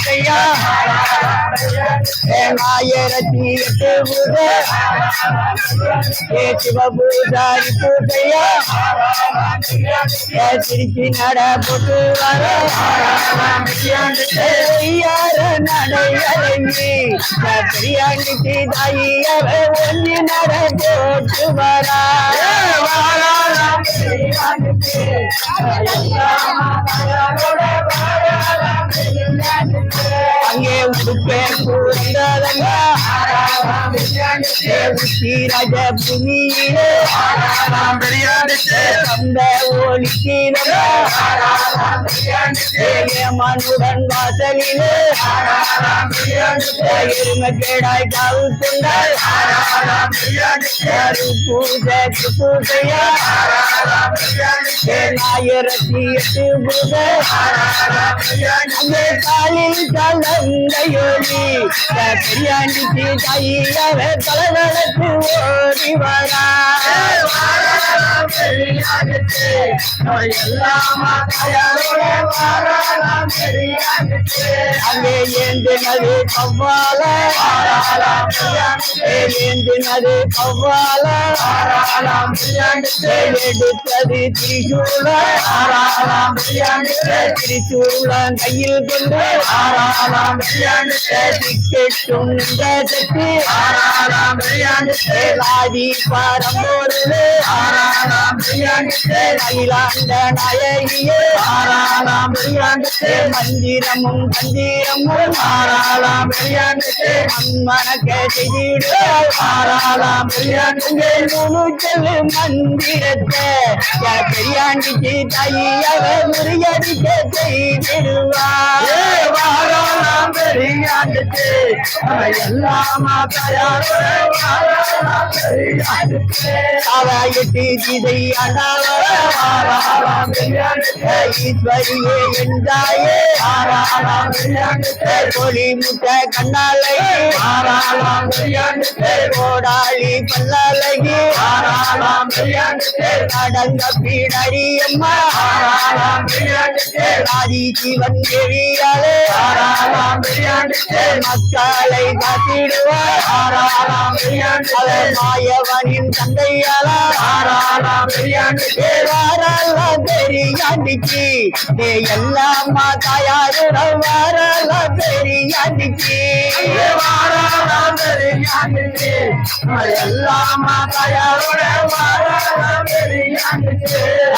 பூஜையா ஆயிரத்தி எட்டு பூஜை ஏ சிவபூஜாரி பூஜையா? ஏ திருச்சி நட போட்டு வர யார நடையலங்கி பெரியாண்டிக்கு தாயியவ ஒன்று நட போட்டு வரா உச்சிராஜ பூமியிலே கந்த ஒளிக்கிறத மனுடன் வாசலிலே எருமை கேடாய் காவு பூஜை பூஜையா ஆயிரத்தி எட்டு பூஜை தலைவனுக்கு ஓடி வரா அங்கே ஏந்தினது கவ்வால ஏந்தினது கவ்வால எடுத்தது திரிசூல. திரிசூலம் கையில் கொண்டு. டிக்கெட்டும் தட்டு ஆதி பரம்போரு அகிலாண்ட நாயகியே மந்திரமும் தந்திரமும் மன்மனக்க செய்திடு முழுச்சல் மந்திரத்தை பெரியாண்டிக்கு தையவ முறியடிக்க செய்திடுவார் அவயட்டி இதை ஈஸ்வரியே என்றாயே. கொடி முட்டை கண்ணாலை கோடாளி பல்லாலகி. அடங்க பீடரியம்மா. ஆதி சிவன் எரியாலே. மக்களை காத்திடுவார். மாயவனின் தந்தையால வாரலாம் பெரியாண்டிக்கு. ஏ எல்லாமா தாயாருடன் வாரலாம் பெரியாண்டிக்கு.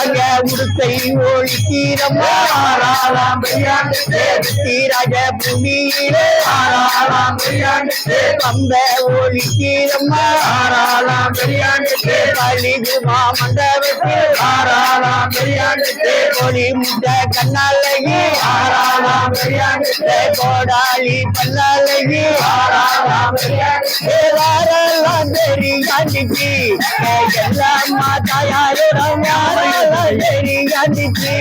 அங்க உடுத்தை ஒழிக்கிறம்மா தீராஜ பூமியிலே கம்ப ஒழிக்கிறம்மா பழிது மாமண்டபத்தில் கொடி முட்டை கண்ணாலகி கோடாளி பல்லாலகி வாரெல்லாம் தெரியாண்டிக்கு எல்லாம் தாயாரும் யாரெல்லாம் தெரியாண்டிக்கு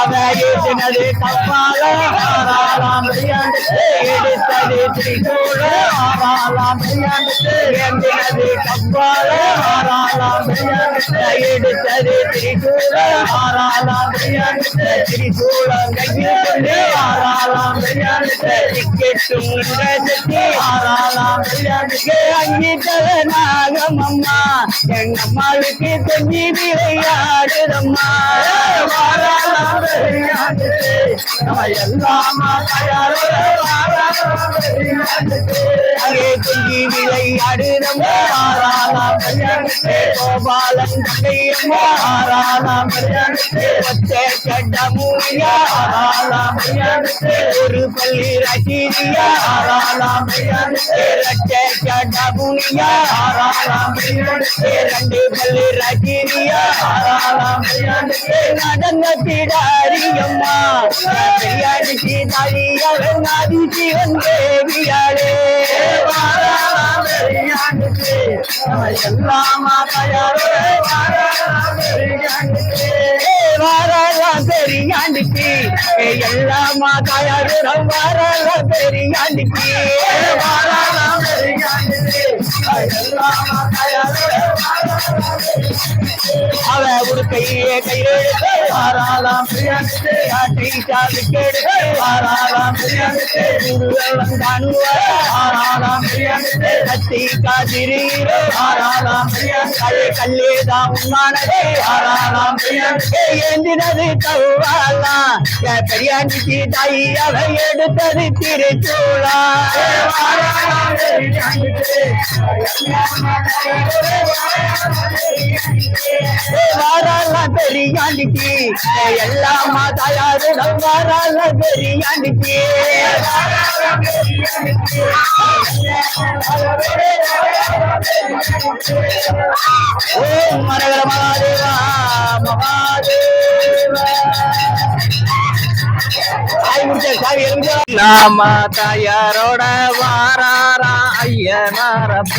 அவனது கப்பாலாம் எடுத்தது திரிசூல எந்தினது கப்பால. எடுத்தது திரிசூல திரிசூலம் கையில் கொண்டு. டிக்கெட்டும் எங்க அம்மாவுக்கு கொஞ்சி விளையாடுதம்மா அங்கே கொஞ்சி விளையாடுதம்மா கோபாலன் தந்தையம்மா ஒற்றை சட்டமூயா ஒரு பள்ளி ரசீதியா இரட்டை சட்டமூயா ரெண்டு பள்ளி ரசீதியா நடந்த பிடாரியம்மா பெரியாடிக்கு தாலியால் நாதி சிவன் தேவியாளே வாரலாம் பெரியாண்டிக்கு எல்லாமா தாயாரும் வாரலாம் பெரியாண்டிக்கு வாரலாம் பெரியாண்டிக்கு எல்லாமா தாயாரும் அவ கையே கையெழுத்து ஆறாளாம் பிரியாண்டு ஆட்டை சாவிக்கெடுத்து ஆறாளாம் பிரியாண்டு குருவெல்லாம் காணுவார் ஆறாளாம் பிரியாண்டு கத்தி காதிரீரோ ஆறாளாம் கல்லே தான் உண்மானதே. ஆறாளாம் பிரியாண்டு ஏந்தினது கவ்வாலாம் பெரியாண்டிக்கு தாய் அவ எடுத்தது திருச்சூழா. வாரால பெரியாண்டிக்கு எல்லாம் தயாரிடம் வாரால பெரியாண்டிக்கு ஓம் மரகர மகாதே நாம தயாரோட வாராரா ஐயனாரப்ப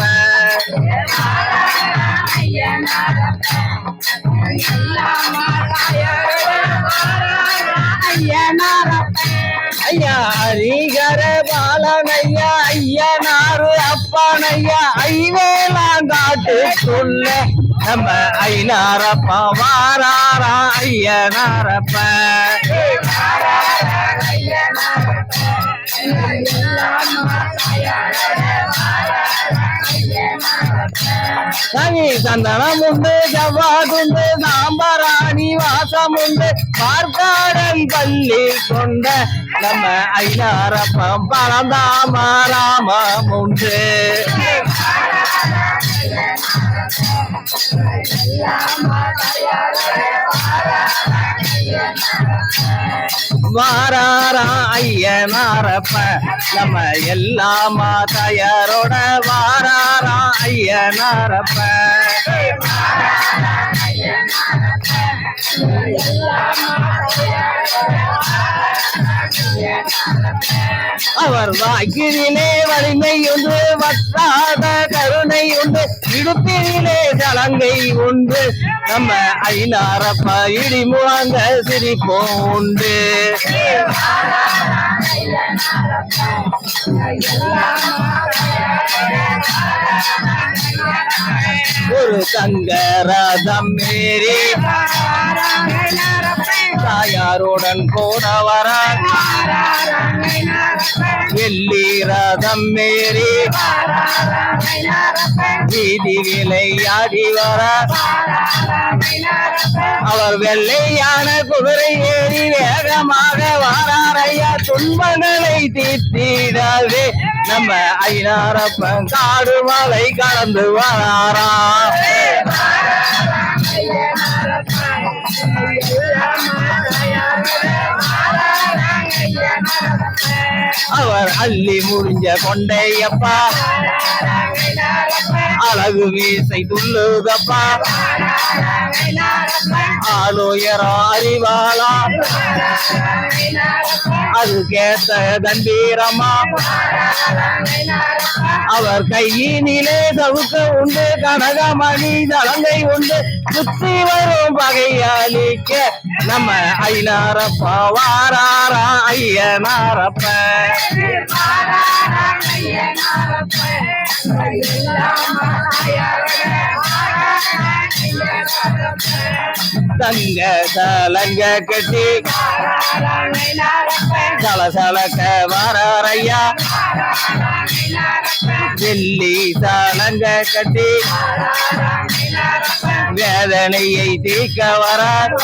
ஐயா ஹரிகர பாலனையா ஐயனாரு அப்பானையா ஐவேலாங்காட்டு சொல்ல நம்ம ஐநாரப்பா வாராரா ஐயனாரப்ப. சாமி சந்தனம் உண்டு ஜவ்வாதுண்டு சாம்பராணி வாசம் உண்டு பார்க்காடன் பள்ளி கொண்ட நம்ம ஐநாரப்பம் பழந்தாம ராமம் உண்டு வாராரா ஐயனாரப்ப நம்ம எல்லா மாதையரோட வாராரா ஐயனாரப்ப அவர் வாக்கிலே வலிமை உண்டு வற்றாத கருணை உண்டு. இடுப்பிலே சலங்கை உண்டு. நம்ம ஐநாரப்ப இடி முழங்க சிரிப்போம் உண்டு. ஒரு தங்க ரதம் மேரி தாயாருடன் போன வர ரதம் மேரி வீதி விளையாடி வர. அவர் வெள்ளையான குதிரை ஏறி வேகமாக வாராரையா துன்பங்களை தீர்த்திடவே நம்ம ஐநாரப்பன் காடு மலை கடந்து வராராம் அவர் அள்ளி முடிஞ்ச கொண்டையப்பா அழகு மீசை துள்ளுதப்பா. ஆலோயரா அறிவாளா. அது கேட்ட கம்பீரமா அவர் கையினிலே தவுக்க உண்டு கனகமணி தலங்கை உண்டு. சுத்தி வரும் பகையாளிக்க நம்ம ஐநாரப்பா வாராரா ஐயனாரப்ப. தங்க சலங்க கட்டி சலசலக்க வாரையா வெள்ளி சலங்க கட்டி வேதனையை தீர்க்க வரார்.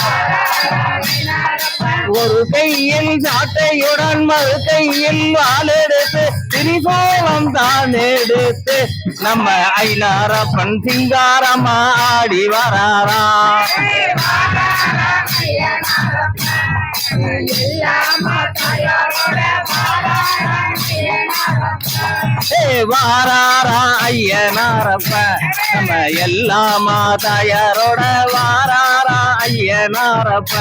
ஒரு கையில் சாட்டையுடன் மறு கையில் வாழெடுத்து திரிசோளம் தான் எடுத்து நம்ம ஐநாரப்பன் சிங்காரமா ஆடி வராரா? வாராரா? ஐயனாரப்ப. நம்ம எல்லா மாதாயரோட வாராரா ஐயனாரப்ப.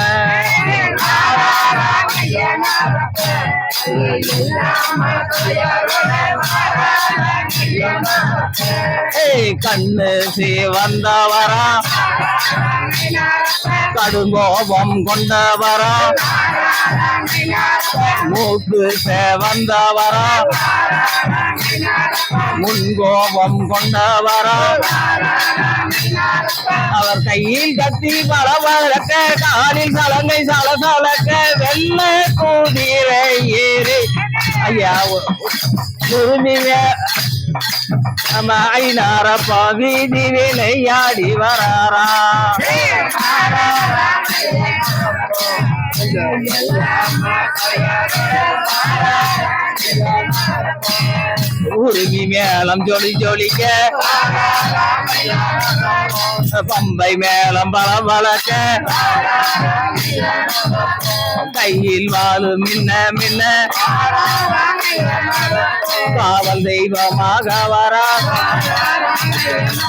கண்ணு கண்ணு சிவந்தவரா கடுங்கோபம் கொண்டவரா? மூக்கு சேவந்தவரா முன்கோபம் கொண்டவரா? அவர் கையில் கத்தி பல பழக்க காலில் சலங்கை சலசலக்க வெள்ள கூதிரை ஏறி. ஐயா உரிமைய நம்ம ஐநாரப்பா வீதி விளையாடி வராரா? உருகி மேளம் ஜொலி ஜொலிக்க பம்பை மேளம் பல பழக்க கையில் வாழும் மின்ன மின்ன காவல் தெய்வமாக வரா